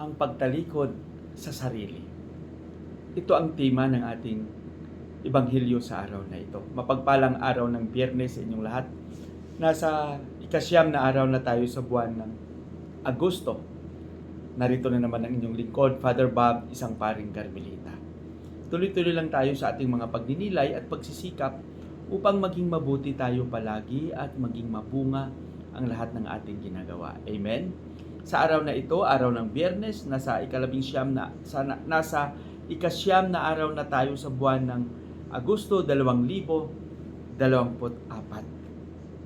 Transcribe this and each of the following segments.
ang pagtalikod sa sarili. Ito ang tema ng ating Ebanghelyo sa araw na ito. Mapagpalang araw ng biyernes sa inyong lahat. Nasa ikasyam na araw na tayo sa buwan ng Agosto. Narito na naman ang inyong lingkod, Father Bob, isang paring Carmelita. Tuloy-tuloy lang tayo sa ating mga pagninilay at pagsisikap upang maging mabuti tayo palagi at maging mabunga ang lahat ng ating ginagawa. Amen? Sa araw na ito, araw ng biyernes, nasa ikalabing siyam na, sa, nasa ikasyam na araw na tayo sa buwan ng Agosto 2024.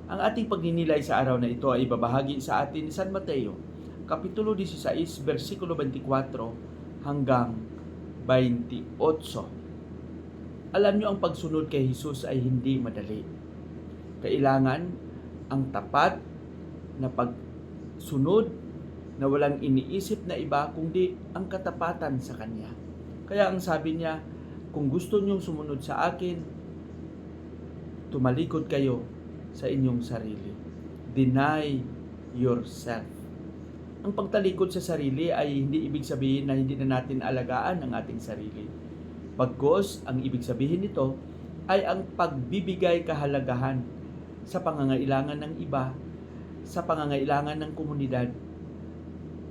Ang ating pagninilay sa araw na ito ay babahagi sa atin ni San Mateo, Kapitulo 16, versikulo 24 hanggang 28. Alam niyo ang pagsunod kay Jesus ay hindi madali. Kailangan ang tapat na pagsunod na walang iniisip na iba kundi ang katapatan sa Kanya. Kaya ang sabi niya, kung gusto niyong sumunod sa akin, tumalikod kayo sa inyong sarili. Deny yourself. Ang pagtalikod sa sarili ay hindi ibig sabihin na hindi na natin alagaan ang ating sarili. Pagkos, ang ibig sabihin nito ay ang pagbibigay kahalagahan sa pangangailangan ng iba, sa pangangailangan ng komunidad,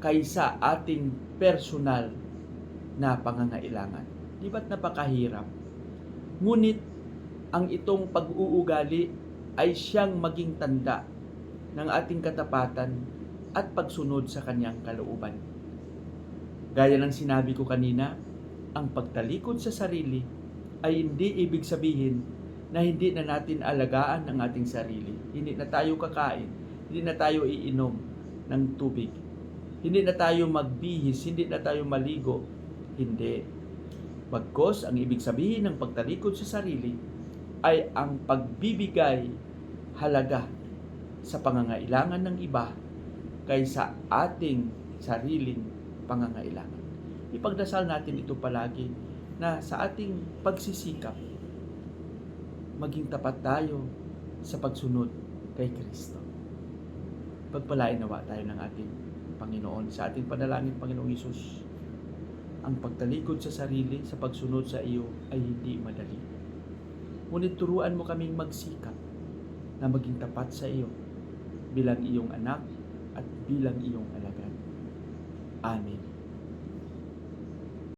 kaysa ating personal na pangangailangan. Di ba't napakahirap? Ngunit ang itong pag-uugali ay siyang maging tanda ng ating katapatan at pagsunod sa kanyang kalooban. Gaya ng sinabi ko kanina, ang pagtalikod sa sarili ay hindi ibig sabihin na hindi na natin alagaan ang ating sarili. Hindi na tayo kakain, hindi na tayo iinom ng tubig, hindi na tayo magbihis, hindi na tayo maligo. Hindi. Bagkos, ang ibig sabihin ng pagtalikod sa sarili ay ang pagbibigay halaga sa pangangailangan ng iba kaysa ating sariling pangangailangan. Ipagdasal natin ito palagi na sa ating pagsisikap, maging tapat tayo sa pagsunod kay Kristo. Pagpalain nawa tayo ng ating Panginoon sa ating panalangin, Panginoong Isus. Ang pagtalikod sa sarili sa pagsunod sa iyo ay hindi madali. Ngunit turuan mo kaming magsikap na maging tapat sa iyo bilang iyong anak at bilang iyong alagad. Amen.